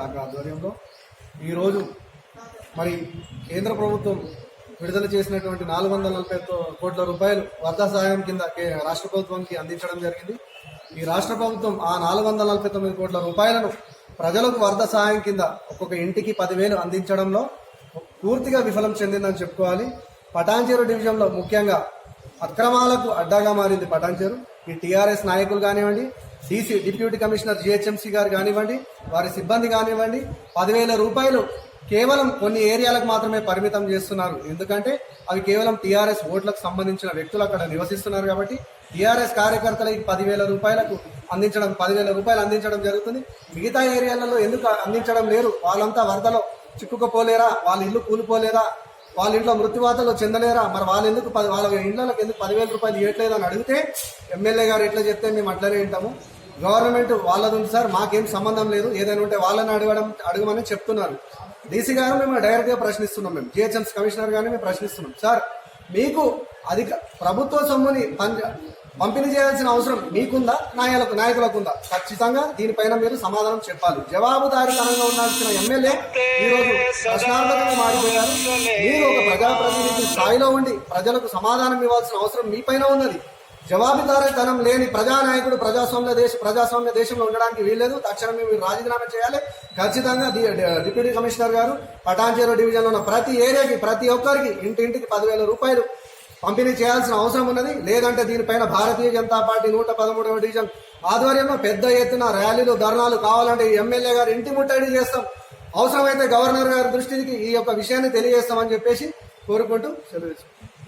శాఖ ఆధ్వర్యంలో ఈరోజు మరి కేంద్ర ప్రభుత్వం విడుదల చేసినటువంటి నాలుగు వందల నలభై కోట్ల రూపాయలు వరద సహాయం కింద రాష్ట్ర ప్రభుత్వానికి అందించడం జరిగింది. ఈ రాష్ట్ర ప్రభుత్వం ఆ నాలుగు వందల నలభై తొమ్మిది కోట్ల రూపాయలను ప్రజలకు వరద సహాయం కింద ఒక్కొక్క ఇంటికి పదివేలు అందించడంలో పూర్తిగా విఫలం చెందిందని చెప్పుకోవాలి. పటాన్చేరు డివిజన్లో ముఖ్యంగా అక్రమాలకు అడ్డాగా మారింది పటాన్చేరు. ఈ టీఆర్ఎస్ నాయకులు కానివ్వండి డీసీ డిప్యూటీ కమిషనర్ జిహెచ్ఎంసీ గారు కానివ్వండి వారి సిబ్బంది కానివ్వండి పదివేల రూపాయలు కేవలం కొన్ని ఏరియాలకు మాత్రమే పరిమితం చేస్తున్నారు. ఎందుకంటే అవి కేవలం టీఆర్ఎస్ ఓట్లకు సంబంధించిన వ్యక్తులు అక్కడ నివసిస్తున్నారు కాబట్టి టీఆర్ఎస్ కార్యకర్తలకి పదివేల రూపాయలకు అందించడం పదివేల రూపాయలు అందించడం జరుగుతుంది. మిగతా ఏరియాలలో ఎందుకు అందించడం లేరు వాళ్ళంతా వరదలో చిక్కుకుపోలేరా? వాళ్ళ ఇల్లు కూలిపోలేదా? వాళ్ళ ఇంట్లో మృత్యువాతలు చెందలేరా? మరి వాళ్ళ ఎందుకు పది వాళ్ళ ఇళ్ళకి ఎందుకు పదివేల రూపాయలు ఇవ్వట్లేదు అని అడిగితే ఎమ్మెల్యే గారు ఎట్లా చెప్తే మేము అట్లనే వింటాము. గవర్నమెంట్ వాళ్ళది ఉంది సార్ మాకేం సంబంధం లేదు. ఏదైనా ఉంటే వాళ్ళని అడగడం అడగమని చెప్తున్నారు. డీసీ గారు మేము డైరెక్ట్గా ప్రశ్నిస్తున్నాం మేము. జిహెచ్ఎంసీ కమిషనర్ గారిని మేము ప్రశ్నిస్తున్నాం. సార్ మీకు అధిక ప్రభుత్వ సొమ్ముని పంపిణీ చేయాల్సిన అవసరం మీకుందా? నాయకులకు నాయకులకు ఉందా? ఖచ్చితంగా దీనిపైన మీరు సమాధానం చెప్పాలి. జవాబుదారీతనంగా ఉండాల్సిన ఎమ్మెల్యే ఈరోజు ప్రశ్నార్థకంగా మారిపోయారు. మీరు ఒక ప్రజాప్రతినిధి స్థాయిలో ఉండి ప్రజలకు సమాధానం ఇవ్వాల్సిన అవసరం మీపైన ఉన్నది. జవాబుదారీతనం లేని ప్రజానాయకుడు ప్రజాస్వామ్య దేశ ప్రజాస్వామ్య దేశంలో ఉండడానికి వీల్లేదు. తక్షణమే మీరు రాజీనామా చేయాలి. ఖచ్చితంగా డిప్యూటీ కమిషనర్ గారు పటాన్చేరు డివిజన్లో ఉన్న ప్రతి ఏరియాకి ప్రతి ఒక్కరికి ఇంటింటికి పదివేల రూపాయలు పంపిణీ చేయాల్సిన అవసరం ఉన్నది. లేదంటే దీనిపైన భారతీయ జనతా పార్టీ నూట పదమూడవ డివిజన్ ఆధ్వర్యంలో పెద్ద ఎత్తున ర్యాలీలు ధర్నాలు కావాలంటే ఈ ఎమ్మెల్యే గారు ఇంటి ముట్టడి చేస్తాం. అవసరమైతే గవర్నర్ గారి దృష్టికి ఈ యొక్క విషయాన్ని తెలియజేస్తామని చెప్పేసి కోరుకుంటూ సెలవు